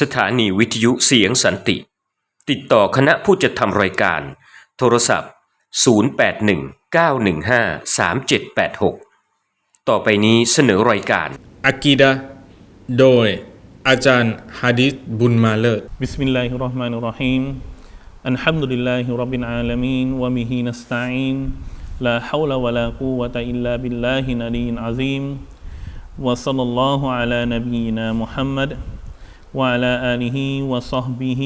สถานีวิทยุเสียงสันติ ติดต่อคณะผู้จัดทำรายการ โทรศัพท์ 0819153786 ต่อไปนี้เสนอรายการอากีดะโดยอาจารย์ฮะดิษบุญมาเลิศบิสมิลลาฮิรเราะห์มานิรเราะฮีม الحمد لله رب العالمين وبه نستعين لا حول ولا قوة إلا بالله العلي العظيم وصلى الله على نبينا محمد وعلى آله وصحبه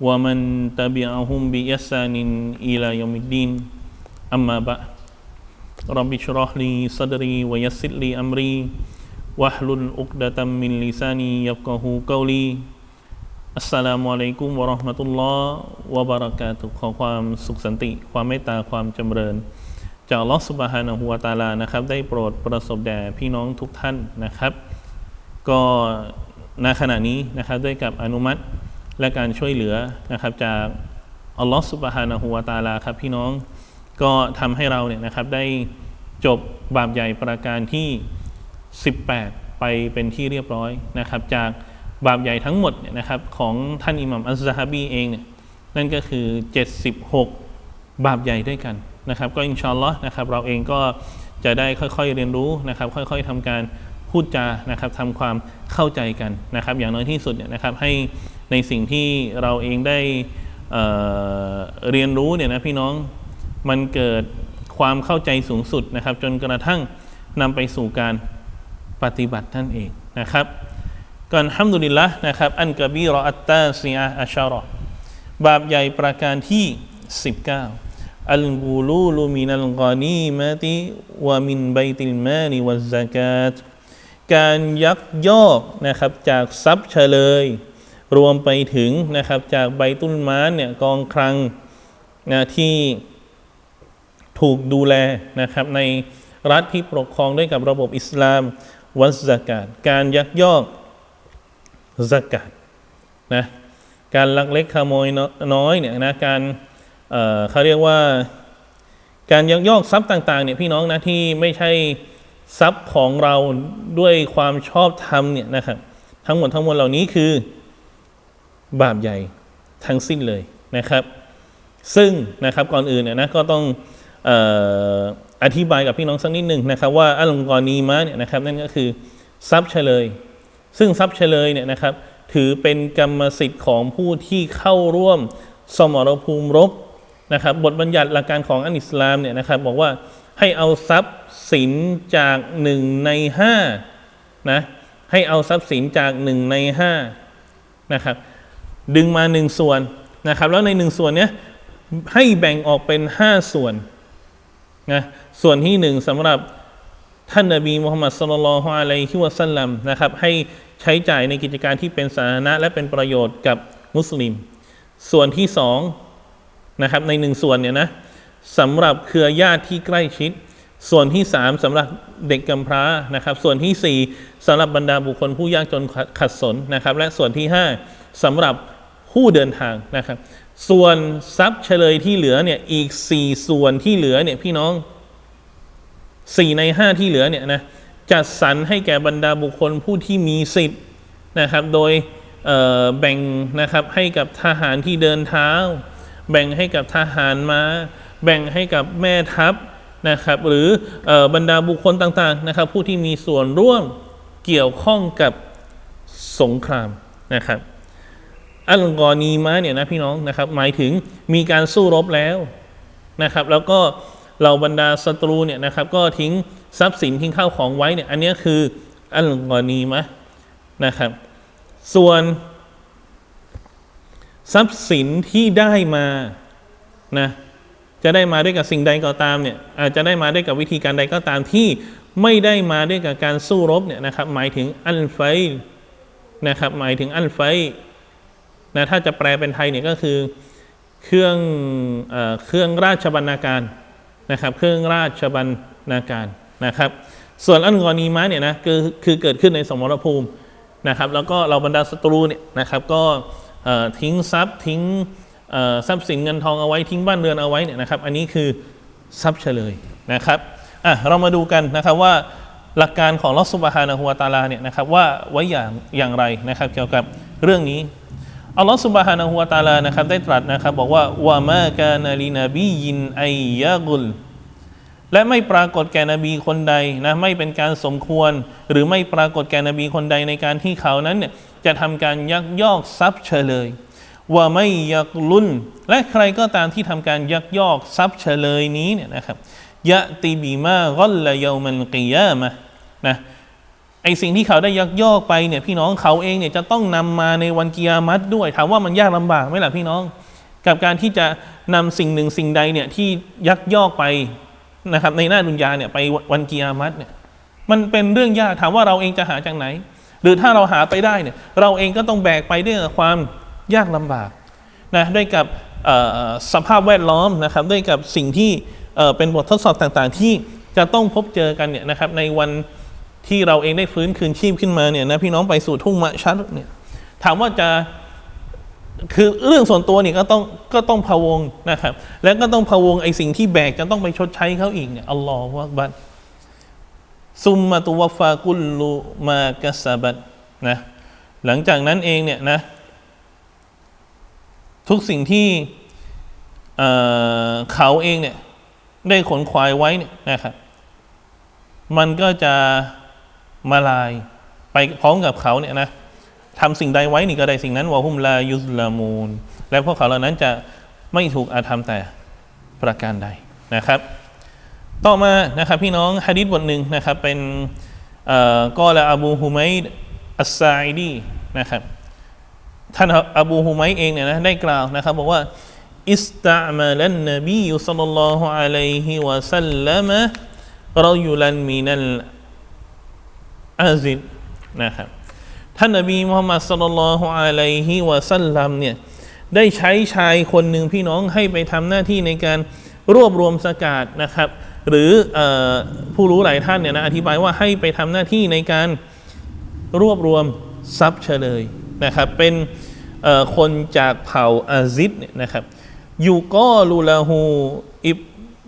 ومن تبعهم بإحسان إلى يوم الدين أما بعد رب اشرح لي صدري ويسر لي أمري واحلل عقدة من لساني يفقه قولي อัสสลามุอะลัยกุมวะเราะห์มะตุลลอฮ์วะบะเราะกาตุฮ์ขอความสุขสันติ ความเมตตาความจำเริญ จากอัลลอฮ์ซุบฮานะฮูวะตะอาลานะครับ ได้โปรดประสบแด่พี่น้องทุกท่านนะครับ ก็ ณขณะนี้นะครับด้วยกับอนุมัติและการช่วยเหลือนะครับจากอัลลอฮ์ซุบฮานะฮูวะตาลาครับพี่น้องก็ทำให้เราเนี่ยนะครับได้จบบาปใหญ่ประการที่ 18 ไปเป็นที่เรียบร้อยนะครับ จากบาปใหญ่ทั้งหมดเนี่ยนะครับของท่านอิหมัมอัลซะฮาบีเองเนี่ยนั่นก็คือ 76 บาปใหญ่ด้วยกันนะครับ ก็อินชาอัลลอฮ์นะครับเราเองก็จะได้ค่อยๆเรียนรู้นะครับ ค่อยๆทำการ พูดจานะครับทำความเข้าใจกันนะครับ อย่างน้อยที่สุดเนี่ยนะครับให้ในสิ่งที่เราเองได้เเรียนรู้เนี่ยนะพี่น้องมันเกิดความเข้าใจสูงสุดนะครับ จนกระทั่งนำไปสู่การปฏิบัตินั่นเองนะครับก่อนฮัมดุลิลละนะครับ อันกบีรออัตตาซีอาอัชารอบาปใหญ่ประการที่ 19 อัลบูลูลูมินัลกานีมะติวะมินไบติลมานิวัซซากาต การยักยอกนะครับจากทรัพย์เฉลย รวมไปถึงนะครับจากใบตุลมาเนี่ยกองคลังนะที่ถูกดูแลนะครับในรัฐที่ปกครองด้วยกับระบบอิสลามวัสกาตการยักยอกสกาตนะการลักเล็กขโมยน้อยเนี่ยนะการเเขาเรียกว่าการยักยอกทรัพย์ต่างๆเนี่ยพี่น้องนะที่ไม่ใช่ ทรัพย์ของเราด้วยความชอบธรรมเนี่ยนะครับ ทั้งหมดทั้งมวลเหล่านี้คือบาปใหญ่ทั้งสิ้นเลยนะครับ ซึ่งนะครับก่อนอื่นเนี่ยนะก็ต้องอออธิบายกับพี่น้องสักนิดหนึ่งนะครับ ว่าอัลลงกรณีมะเนี่ยนะครับนั่นก็คือทรัพย์เฉลย ซึ่งทรัพย์เฉลยเนี่ยนะครับ ถือเป็นกรรมสิทธิ์ของผู้ที่เข้าร่วมสมรภูมิรบนะครับ บทบัญญัติหลักการของอันอิสลามเนี่ยนะครับ บอกว่า ให้เอาทรัพย์สินจากหนึ่งในห้านะให้เอาทรัพย์สินจากหนึ่งในห้านะครับดึงมาหนึ่งส่วนนะครับแล้วในหนึ่งส่วนเนี้ยให้แบ่งออกเป็นห้าส่วนนะส่วนที่หนึ่งสำหรับท่านนบีมุฮัมมัดสุลลัลฮุอะลัยฮิวะสัลลัมนะครับให้ใช้จ่ายในกิจการที่เป็นสาธารณะและเป็นประโยชน์กับมุสลิม ส่วนที่สองนะครับในหนึ่งส่วนเนี่ยนะ สำหรับเครือญาติที่ใกล้ชิด ส่วนที่สามสำหรับเด็กกำพร้านะครับ ส่วนที่สี่สำหรับบรรดาบุคคลผู้ยากจนขัดสนนะครับ และส่วนที่ห้าสำหรับผู้เดินทางนะครับ ส่วนทรัพย์เฉลยที่เหลือเนี่ยอีกสี่ส่วนที่เหลือเนี่ยพี่น้องสี่ในห้าที่เหลือเนี่ยนะจัดสรรให้แก่บรรดาบุคคลผู้ที่มีสิทธิ์นะครับ โดยแบ่งนะครับให้กับทหารที่เดินเท้า แบ่งให้กับทหารมา้า แบ่งให้กับแม่ทัพนะครับหรืออบรรดาบุคคลต่างๆนะครับ ผู้ที่มีส่วนร่วมเกี่ยวข้องกับสงครามนะครับ อัลกอนีมะเนี่ยนะพี่น้องนะครับ หมายถึงมีการสู้รบแล้วนะครับ แล้วก็เหล่าบรรดาศัตรูเนี่ยนะครับ ก็ทิ้งทรัพย์สินทิ้งข้าวของไว้เนี่ยอันนี้คืออัลกอนีมะนะครับ ส่วนทรัพย์สินที่ได้มานะ จะได้มาด้วยกับสิ่งใดก็ตามเนี่ยอาจจะได้มาด้วยกับวิธีการใดก็ตามที่ไม่ได้มาด้วยกับการสู้รบเนี่ยนะครับหมายถึงอัลไฟนะครับหมายถึงอัลไฟนะถ้าจะแปลเป็นไทยเนี่ยก็คือเครื่องเออเครื่องราชบรรณาการนะครับ เครื่องราชบรรณาการนะครับ ส่วนอันกอนีมะเนี่ยนะคือคือเกิดขึ้นในสมรภูมินะครับ แล้วก็เราบรรดาศัตรูเนี่ยนะครับ ก็เอ่อทิ้งทรัพย์ทิ้ง ทรัพย์สินเงินทองเอาไว้ทิ้งบ้านเรือนเอาไว้เนี่ยนะครับ อันนี้คือทรัพย์เฉลยนะครับอะเรามาดูกันนะครับว่าหลักการของลอสุบฮานะฮุวาตาลาเนี่ยนะครับว่าไว้อย่างอย่างไรนะครับ เกี่ยวกับเรื่องนี้อัลลอฮฺสุบฮานะฮุวาตาลานะครับได้ตรัสนะครับบอกว่าวะมากานาลีนบียินไอยะกุลและไม่ปรากฏแก่นบีคนใดนะไม่เป็นการสมควร หรือไม่ปรากฏแก่นบีคนใดในการที่เขานั้นเนี่ยจะทำการยักยอกทรัพย์เฉลย ว่าไม่ยักลุนและใครก็ตามที่ทำการยักยอกทรัพย์เฉลยนี้เนี่ยนะครับยะตีบีมากอลละยามันกิยามะนะไอสิ่งที่เขาได้ยักยอกไปเนี่ยพี่น้องเขาเองเนี่ยจะต้องนำมาในวันกิยามัตด้วยถามว่ามันยากลำบากไหมล่ะพี่น้อง กับการที่จะนำสิ่งหนึ่งสิ่งใดเนี่ยที่ยักยอกไปนะครับในหน้าดุนยาเนี่ยไปวันกิยามัตเนี่ยมันเป็นเรื่องยากถามว่าเราเองจะหาจากไหน หรือถ้าเราหาไปได้เนี่ยเราเองก็ต้องแบกไปด้วยความ ยากลำบากนะด้วยกับสภาพแวดล้อมนะครับ ด้วยกับสิ่งที่เป็นบททดสอบต่างๆ ที่จะต้องพบเจอกันเนี่ยนะครับ ในวันที่เราเองได้ฟื้นคืนชีพขึ้นมาเนี่ยนะพี่น้องไปสู่ทุ่งมะชัดเนี่ยถามว่าจะคือเรื่องส่วนตัวเนี่ยก็ต้องก็ต้องพะวงนะครับ แล้วก็ต้องพะวงไอ้สิ่งที่แบกจะต้องไปชดใช้เขาอีกเนี่ยอัลลอฮฺวักบัดซุมมาตุวฟากุลลูมากะสบัดนะหลังจากนั้นเองเนี่ยนะ ทุกสิ่งที่เเขาเองเนี่ยได้ขนควายไว้เนี่ยนะครับ มันก็จะมาลายไปพร้อมกับเขาเนี่ยนะทำสิ่งใดไว้นี่ก็ได้สิ่งนั้นวะฮุมลายุสลามูนและพวกเขาเหล่านั้นจะไม่ถูกอาธรรมแต่ประการใดนะครับ ต่อมานะครับพี่น้องฮะดิษบทหนึ่งนะครับเป็นกอละอบูฮุไมด์อัสซาอิดีนะครับ ท่านอบูฮุไมเองเนี่ยนะได้กล่าวนะครับบอกว่าอิสตะมาลันนบีสัลลัลลอฮุอะลัยฮิวะสัลลัมรอยุลันมินัลอาซิดนะครับท่านนบีมุฮัมมัดสุลลัลฮุอะลัยฮิวะสัลลัมเนี่ยได้ใช้ชายคนหนึ่งพี่น้องให้ไปทำหน้าที่ในการรวบรวมสกาดนะครับ หรืออผู้รู้หลายท่านเนี่ยนะอธิบายว่าให้ไปทำหน้าที่ในการรวบรวมทรัพย์เฉลยนะครับเป็น คนจากเผ่าอาซิดเนี่ยนะครับยูกอลูลาฮูอิบ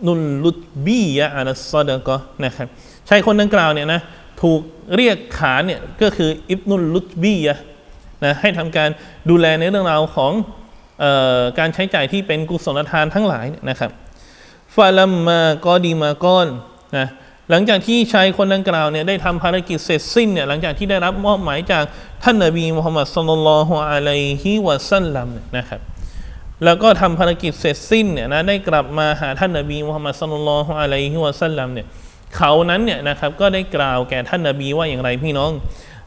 นุลลุตบียะอัลซอดะกอนะครับชายคนดังกล่าวเนี่ยนะถูกเรียกขานเนี่ยก็คืออิบนุลลุตบียะนะให้ทำการดูแลในเรื่องราวของออการใช้จ่ายที่เป็นกุศลทานทั้งหลายเนี่ยนะครับฟาลัมมากอดีมาก้อนนะ หลังจากที่ชายคนดังกล่าวเนี่ยได้ทำภารกิจเสร็จสิ้นเนี่ยหลังจากที่ได้รับมอบหมายจากท่านนบีมุฮัมมัดสุลลัลลอฮุอะลัยฮิวะสัลลัมนะครับแล้วก็ทำภารกิจเสร็จสิ้นเนี่ยนะได้กลับมาหาท่านนบีมุฮัมมัดสุลลัลลอฮุอะลัยฮิวะสัลลัมเนี่ยเขานั้นเนี่ยนะครับก็ได้กล่าวแก่ท่านนบีว่าอย่างไรพี่น้อง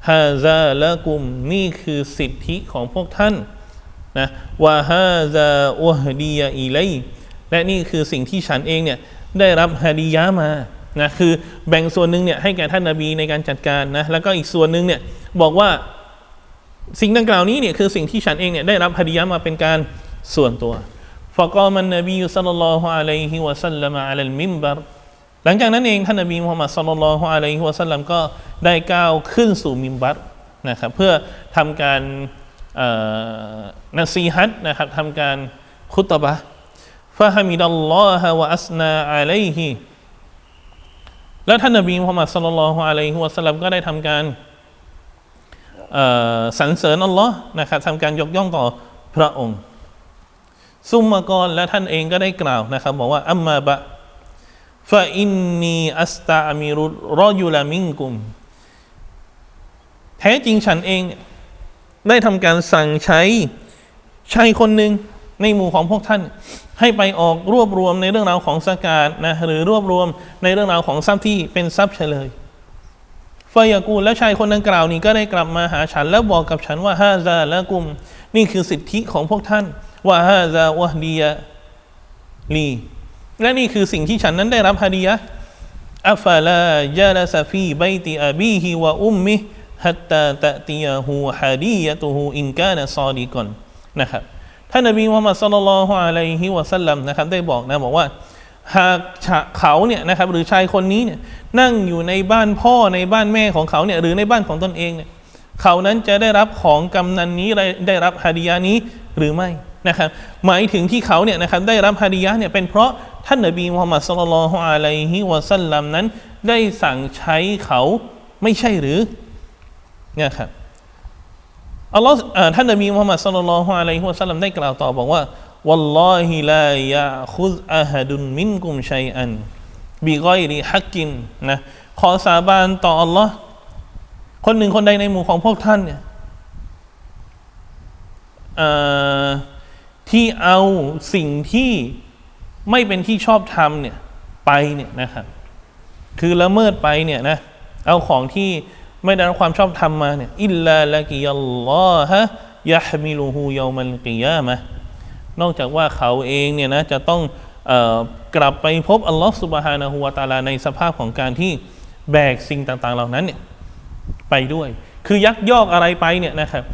ฮาซาละกุมนี่คือสิทธิของพวกท่านนะวะฮาซาอุฮดียะอิลัยและนี่คือสิ่งที่ฉันเองเนี่ยได้รับฮะดียะมา นะคือแบ่งส่วนหนึ่งเนี่ยให้แก่ท่านนาบีในการจัดการนะแล้วก็อีกส่วนหนึ่งเนี่ยบอกว่าสิ่งดังกล่าวนี้เนี่ยคือสิ่งที่ฉันเองเนี่ยได้รับพดิยามาเป็นการส่วนตัวฟะกามันนบียุสลลอฮุอะลัยฮิวะสัลลัมอะลัลมิมบารหลังจากนั้นเองท่านนบีมุฮัมมัดสัลลัลลอฮุอะลัยฮิวะสัลลัมก็ได้ก้าวขึ้นสู่มิมบัตนะครับเพื่อทำการนัซีฮัตนะครับทำการคุตบะฟะฮามิดัลลอฮะวะอัสนาอะลัยฮิ แล้วท่านนบีมุฮัมมัดสัลลัลอฮุอะลัยฮิวะสัลลัมก็ได้ทำการสรรเสริญอัลลอฮ์นะครับทำการยกย่องต่อพระองค์ ซุมมากรและท่านเองก็ได้กล่าวนะครับ บอกว่าอัมมาบะฟาอินนีอัสตาอามิรุรอยุลามิงกุม แท้จริงฉันเองได้ทำการสั่งใช้ชายคนหนึ่งในหมู่ของพวกท่าน ให้ไปออกรวบรวมในเรื่องราวของสกาดนะหรือรวบรวมในเรื่องราวของทรัพย์ที่เป็นทรัพย์เฉลยฟายากูและชายคนดังกล่าวนี้ก็ได้กลับมาหาฉัน แล้วบอกกับฉันว่าฮาซาละกุม นี่คือสิทธิของพวกท่าน ว่าฮาซาวะดียะลีและนี่คือสิ่งที่ฉันนั้นได้รับฮะดียะอัฟลายาลาซาฟีบติอาบีฮิวะอุมมิฮัตตาตะติยาฮูฮะดียะตุฮูอินกานะซอดีกอนนะครับ ท่านนบีมุฮัมมัดสุลลัลฮุอะลัยฮิวะสัลลัมนะครับได้บอกนะบอกว่า หากเขาเนี่ยนะครับหรือชายคนนี้เนี่ยนั่งอยู่ในบ้านพ่อในบ้านแม่ของเขาเนี่ยหรือในบ้านของตนเองเนี่ยเขานั้นจะได้รับของกำนันนี้ได้รับฮะดียะนี้หรือไม่นะครับหมายถึงที่เขาเนี่ยนะครับได้รับฮะดียะเนี่ยเป็นเพราะท่านนบีมุฮัมมัดสุลลัลฮุอะลัยฮิวะสัลลัมนั้น ได้สั่งใช้เขาไม่ใช่หรือเนี่ยครับ อัลลอฮ์ท่านนบีมุฮัมมัดศ็อลลัลลอฮุอะลัยฮิวะสัลลัมได้กล่าวต่อบอกว่าวัลลอฮิลายะคุซอะฮดุนมินกุมชัยอันบิกอยริฮักกินนะขอสาบานต่ออัลลอฮ์คนหนึ่งคนใดในหมู่ของพวกท่านเนี่ยที่เอาสิ่งที่ไม่เป็นที่ชอบธรรมเนี่ยไปเนี่ยนะครับ คือละเมิดไปเนี่ยนะเอาของที่ ไม่ได้รับความชอบธรรมมาเนี่ยอิลลาละกิยัลลอฮะยะฮมิลูฮูยามัลกิยามะนอกจากว่าเขาเองเนี่ยนะจะต้องอกลับไปพบอัลลอฮ์สุบฮานะฮูวาตาลาในสภาพของการที่แบกสิ่งต่าง ๆ เหล่านั้นเนี่ยไปด้วย คือยักยอกอะไรไปเนี่ยนะครับ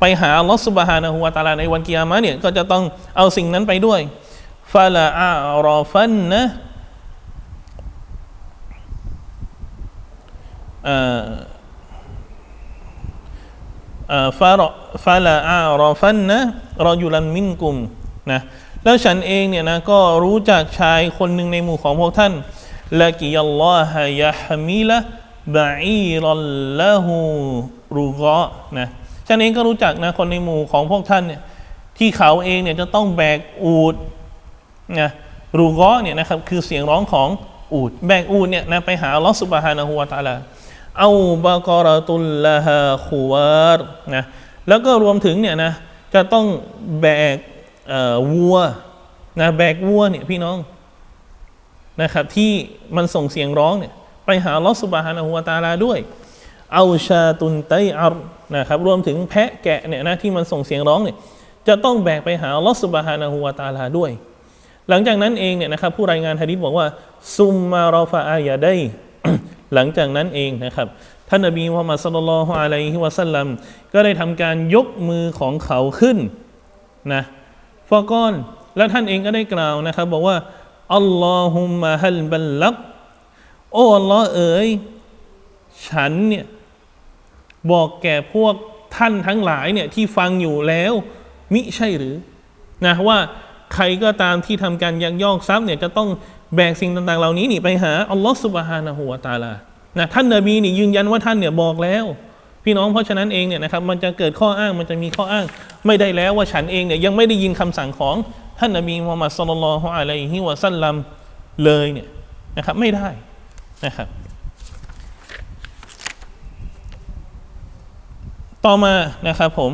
ไปหาอัลลอฮ์สุบฮานะฮูวาตาลาในวันกิยามะเนี่ยก็จะต้องเอาสิ่งนั้นไปด้วยฟาลาอารอฟันนะ ฟาระฟาลาอารอฟันนะรอยุลันมินกุมนะแล้วฉันเองเนี่ยนะก็รู้จักชายคนหนึ่งในหมู่ของพวกท่านละกิยัลลอฮะยะฮมิละบะอีรัลละหูรูกะนะฉันเองก็รู้จักนะคนในหมู่ของพวกท่านเนี่ยที่เขาเองเนี่ยจะต้องแบกอูดนะรูกะเนี่ยนะครับคือเสียงร้องของอูด แบกอูดเนี่ยนะไปหาอัลอสุบฮานะฮูวตาลา เอาบากรตุลละฮาคูวารนะแล้วก็รวมถึงเนี่ยนะจะต้องแบกวัวนะแบกวัวเนี่ยพี่น้องนะครับที่มันส่งเสียงร้องเนี่ยไปหาลอสุบฮานะฮูวาตาลาด้วยเอาชาตุนไตอัรนะครับรวมถึงแพะแกะเนี่ยนะที่มันส่งเสียงร้องเนี่ยจะต้องแบกไปหาลอสุบฮานะฮูวาตาลาด้วย หลังจากนั้นเองเนี่ยนะครับผู้รายงานฮะดิษบอกว่าซุมมารอฟาอายาได้ หลังจากนั้นเองนะครับท่านนบีมุฮัมมัดสุลลัลลอฮุอะลัยฮิวะสัลลัมก็ได้ทำการยกมือของเขาขึ้นนะฟอกอนและท่านเองก็ได้กล่าวนะครับ บอกว่าอัลลอฮุมะฮัลบัลลักโอ้อัลลอฮ์เอ๋ยฉันเนี่ยบอกแก่พวกท่านทั้งหลายเนี่ยที่ฟังอยู่แล้ว มิใช่หรือนะว่าใครก็ตามที่ทำการยักยอกทรัพย์เนี่ยจะต้อง แบกสิ่งต่างๆ เหล่านี้นี่ไปหาอัลลอฮ์สุบฮานะฮูวาตาลานะท่านนบีนี่ยืนยันว่าท่านเนี่ยบอกแล้ว พี่น้องเพราะฉะนั้นเองเนี่ยนะครับมันจะเกิดข้ออ้างมันจะมีข้ออ้างไม่ได้แล้วว่าฉันเองเนี่ยยังไม่ได้ยินคำสั่งของท่านนบีมุฮัมมัดสุลลัลลอฮุอะลัยฮิวะสัลลัมเลยเนี่ยนะครับไม่ได้นะครับต่อมานะครับผม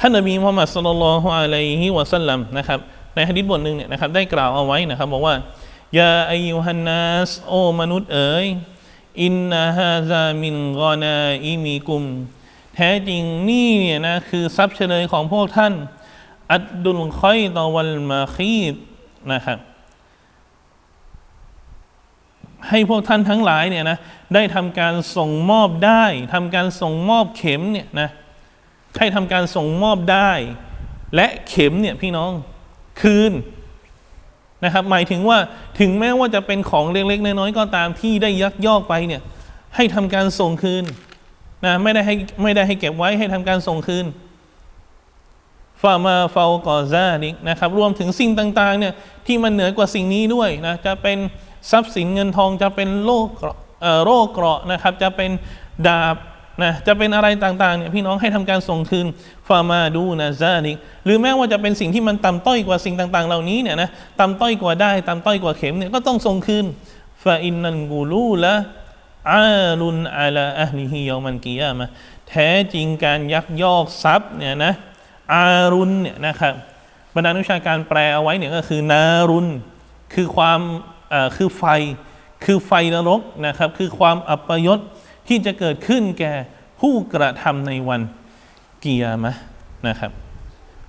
ท่านนบีมุฮัมมัดสุลลัลฮุอะลัยฮิวะสัลลัมนะครับในฮะดิษบทหนึ่งเนี่ยนะครับได้กล่าวเอาไว้นะครับบอกว่ายาอายุฮันนัสโอมนุษย์เอ๋ยอินนาฮาซามินกอนาอิมีกุม แท้จริงนี่เนี่ยนะคือทรัพย์เฉลยของพวกท่าน อัดดุลคอยตอวัลมาคีดนะครับให้พวกท่านทั้งหลายเนี่ยนะได้ทำการส่งมอบได้ทำการส่งมอบเข็มเนี่ยนะ ให้ทำการส่งมอบได้ และเข็มเนี่ยพี่น้องคืนนะครับ หมายถึงว่าถึงแม้ว่าจะเป็นของเล็กๆน้อยๆก็ตามที่ได้ยักยอกไปเนี่ยให้ทำการส่งคืนนะไม่ได้ให้ไม่ได้ให้เก็บไว้ให้ทำการส่งคืนฟามาฟาวกอซานิกนะครับ รวมถึงสิ่งต่างๆเนี่ยที่มันเหนือกว่าสิ่งนี้ด้วยนะจะเป็นทรัพย์สินเงินทองจะเป็นโลกเอ่อโรคเกราะนะครับ จะเป็นดาบ นะจะเป็นอะไรต่างๆเนี่ยพี่น้องให้ทำการส่งคืนฟามาดูนะซานิกหรือแม้ว่าจะเป็นสิ่งที่มันต่ำต้อยกว่าสิ่งต่างๆ เหล่านี้เนี่ยนะต่ำต้อยกว่าได้ต่ำต้อยกว่าเข็มเนี่ยก็ต้องส่งคืนฟาอินนันกูลูละอาลุนอาลาอัลลิฮิยอมันกิยามะแท้จริงการยักยอกทรัพย์เนี่ยนะอารุนเนี่ยนะครับบรรดานุชาการแปลเอาไว้เนี่ยก็คือนารุนคือความคือไฟ คือไฟนรกนะครับ คือความอัปยศ ที่จะเกิดขึ้นแก่ผู้กระทำในวันกิยามะนะครับ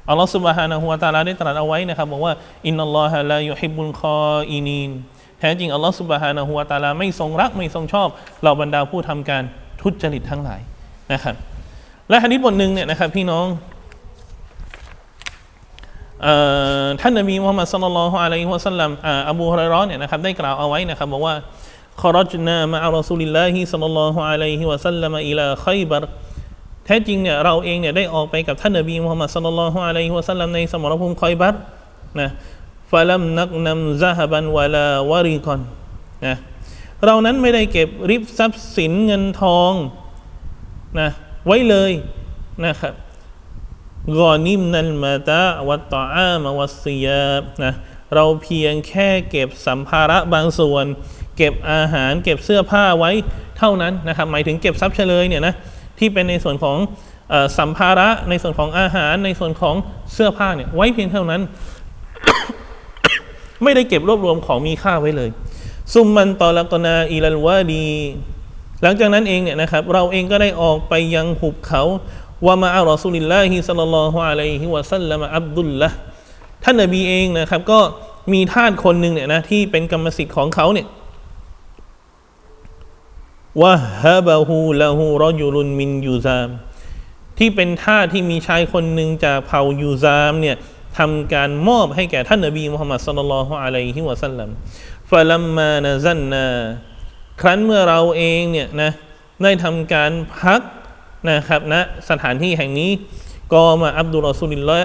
อัลลอฮฺสุบฮานะฮูวะตาลาได้ตรัสเอาไว้นะครับบอกว่าอินนัลลอฮะลายุฮิบุลคออินีนแท้จริงอัลลอฮฺสุบฮานะฮูวะตาลาไม่ทรงรักไม่ทรงชอบเหล่าบรรดาผู้ทำการทุจริตทั้งหลายนะครับ และฮะดิษบทหนึ่งเนี่ยนะครับพี่น้องท่านนบีมุฮัมมัดสุลลัลลอฮุอะลัยฮิวะสัลลัมอ่าอบูฮุรอยราะห์เนี่ยนะครับได้กล่าวเอาไว้นะครับบอกว่า خرجنا مع رسول الله صلى الله عليه وسلم إلى خيبر แท้จริงเนี่ยเราเองเนี่ยได้ออกไปกับท่านนบีมุฮัมมัดสุลลัลลอฮุอะลัยฮิวะสัลลัมในสมรภูมิคอยบัตนะ ฟะลัมนักนำซะฮบันวะลาวาริกอนนะเรานั้นไม่ได้เก็บริบทรัพย์สินเงินทองนะไว้เลยนะครับกอนิมนัลมาตะวัตตออามะวัสซิยาบนะเราเพียงแค่เก็บสัมภาระบางส่วน เก็บอาหารเก็บเสื้อผ้าไว้เท่านั้นนะครับหมายถึงเก็บทรัพย์เฉลยเนี่ยนะที่เป็นในส่วนของอสัมภาระในส่วนของอาหารในส่วนของเสื้อผ้าเนี่ยไว้เพียงเท่านั้น ไม่ได้เก็บรวบรวมของมีค่าไว้เลย ซุมมันตอลักนาอิลัลวาดี หลังจากนั้นเองเนี่ยนะครับ เราเองก็ได้ออกไปยังหุบเขาวามาอัลรอซูลิลลาฮิสัลลัลลอฮุอะลัยฮิวะสัลลัมอับดุลละท่านนบีเองนะครับ ก็มีทาสคนหนึ่งเนี่ยนะที่เป็นกรรมสิทธิ์ของเขาเนี่ย วะฮะบะฮูละฮูรอยุลุนมินยูซาม ที่เป็นท่าที่มีชายคนหนึ่งจากเผ่ายูซามเนี่ยทำการมอบให้แก่ท่านนบีมุฮัมมัดสุลลัลฮุอะลัยฮิวะสัลลัมฟะลัมมานะซันนาครั้นเมื่อเราเองเนี่ยนะได้ทำการพักนะครับณนะสถานที่แห่งนี้กอมาอับดุลรอซูลิลละ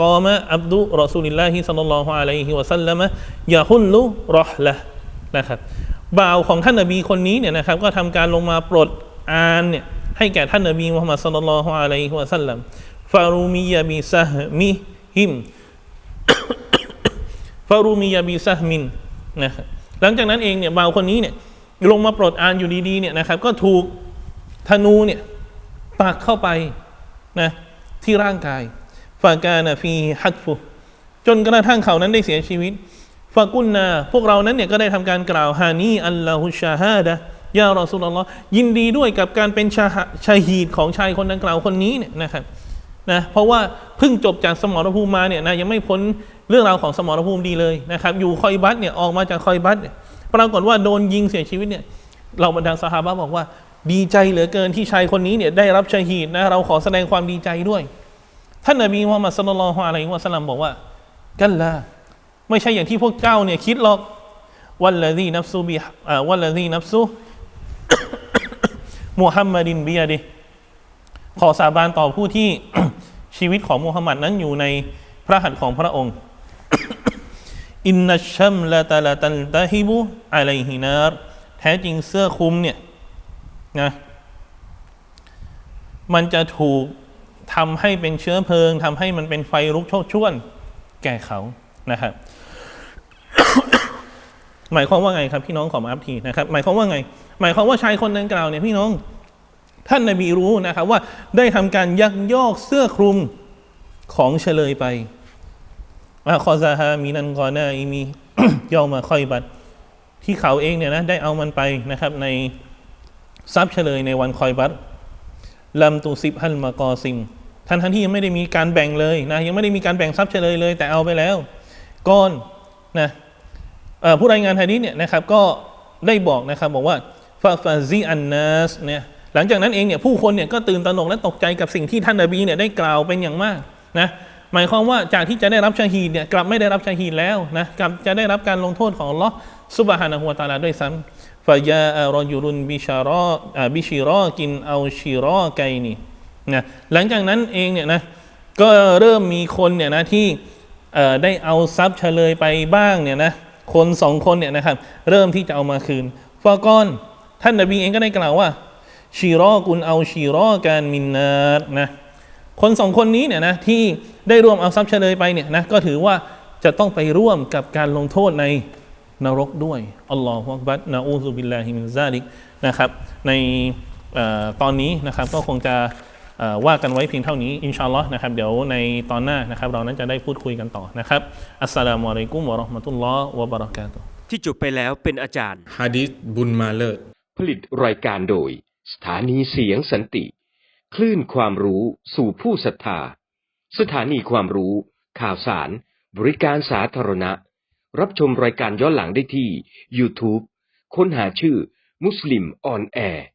กอมาอับดุลรอซูลิลลาฮิสัลลัลลอฮุอะลัยฮิวะสัลลัมยาฮุนลุรอฮละนะครับ บ่าวของท่านนบีคนนี้เนี่ยนะครับ ก็ทำการลงมาปลดอานเนี่ยให้แก่ท่านนบีมุฮัมมัดสุลลัลฮุอะลัยฮิวะสัลลัมฟารูมียาบิซะมิฮิมฟารูมียาบีซะมินนะครับหลังจากนั้นเองเนี่ยบ่าวคนนี้เนี่ยลงมาปลดอานอยู่ดีๆเนี่ยนะครับ ก็ถูกธนูเนี่ยปักเข้าไปนะที่ร่างกายฟากานะฟีฮัดฟุจนกระทั่งเขานั้นได้เสียชีวิต ฟากุนนาพวกเรานั้นเนี่ยก็ได้ทำการกล่าวฮานีอัลลอฮุชาฮาดะยารอสุลลอฮ์ยินดีด้วยกับการเป็นชาฮะชาฮีดของชายคนดังกล่าวคนนี้เนี่ยนะครับนะเพราะว่าเพิ่งจบจากสมรภูมิมาเนี่ยนะยังไม่พ้นเรื่องราวของสมรภูมิดีเลยนะครับอยู่คอยบัตเนี่ยออกมาจากคอยบัตเนี่ยปรากฏว่าโดนยิงเสียชีวิตเนี่ยเราบรรดาสหาบะบอกว่า ดีใจเหลือเกินที่ชายคนนี้เนี่ยได้รับชัยฮีดนะเราขอแสดงความดีใจด้วย ท่านนบีมุฮัมมัดสุลลัลอฮุอะลัยฮิวะสัลลัมบอกว่า กันละ ไม่ใช่อย่างที่พวกเจ้าเนี่ยคิดหรอกวัลลซีนัฟซูบิอ่าวัลลซีนัฟซูมุฮัมมัดินบิยดิขอสาบานต่อผู้ที่ชีวิตของมูฮัมหมัดนั้นอยู่ในพระหัตถ์ของพระองค์อินนัชชัมละตะละตันตะฮิบุอะลัยฮินารแท้จริงเสื้อคลุมเนี่ยนะมันจะถูกทำให้เป็นเชื้อเพลิงทำให้มันเป็นไฟลุกโชนช่วนแก่เขานะครับ หมายความว่าไงครับพี่น้องขอมาอัพทีนะครับ หมายความว่าไง หมายความว่าชายคนดังกล่าวเนี่ยพี่น้อง ท่านนบีรู้นะครับ ว่าได้ทำการยักยอกเสื้อคลุมของเฉลยไปอาคอซาฮามีนันกอนาอีมีย่อมาคอยบัดที่เขาเองเนี่ยนะได้เอามันไปนะครับ ในทรัพย์เฉลยในวันคอยบัดลัมตูซิบฮัลมากอซิมท่านท่านที่ยังไม่ได้มีการแบ่งเลยนะยังไม่ได้มีการแบ่งทรัพย์เฉลยเลย แต่เอาไปแล้วก่อนนะ ผู้รายงานฮะดีษเนี่ยนะครับก็ได้บอกนะครับบอกว่าฟาฟาซีอันนัสเนี่ยหลังจากนั้นเองเนี่ยผู้คนเนี่ยก็ตื่นตระหนกและตกใจกับสิ่งที่ท่านนบีเนี่ยได้กล่าวเป็นอย่างมากนะหมายความว่าจากที่จะได้รับชาฮีดเนี่ยกลับไม่ได้รับชาฮีดแล้วนะกลับจะได้รับการลงโทษของลอฮ์ซุบฮานะฮูวตาลาด้วยซ้ำฟายาอารอยุรุนบิชารออ่าบิชิรอกินเอาชิรอไกนี่นะหลังจากนั้นเองเนี่ยนะก็เริ่มมีคนเนี่ยนะที่เอ่อได้เอาทรัพย์เฉลยไปบ้างเนี่ยนะ คนสองคนเนี่ยนะครับ เริ่มที่จะเอามาคืนฟากอนท่านนบีเองก็ได้กล่าวว่าชีรอกุนเอาชีรอการมินนาดนะคนสองคนนี้เนี่ยนะที่ได้ร่วมเอาทรัพย์เฉลยไปเนี่ยนะก็ถือว่าจะต้องไปร่วมกับการลงโทษในนรกด้วยอัลลอฮฺบัดนะอูซุบิลลาฮิมินซาลิกนะครับในออตอนนี้นะครับก็คงจะ ว่ากันไว้เพียงเท่านี้อินชาอัลลอฮ์นะครับเดี๋ยวในตอนหน้านะครับเรานั้นจะได้พูดคุยกันต่อนะครับอัสสลามุอะลัยกุมวะเราะห์มะตุลลอฮ์วะบะเราะกาตุฮ์ที่จบไปแล้วเป็นอาจารย์ฮะดิษบุญมาเลิศผลิตรายการโดย สถานีเสียงสันติ คลื่นความรู้สู่ผู้ศรัทธา สถานีความรู้ ข่าวสาร บริการสาธารณะ รับชมรายการย้อนหลังได้ที่ YouTube ค้นหาชื่อมุสลิมออนแอร์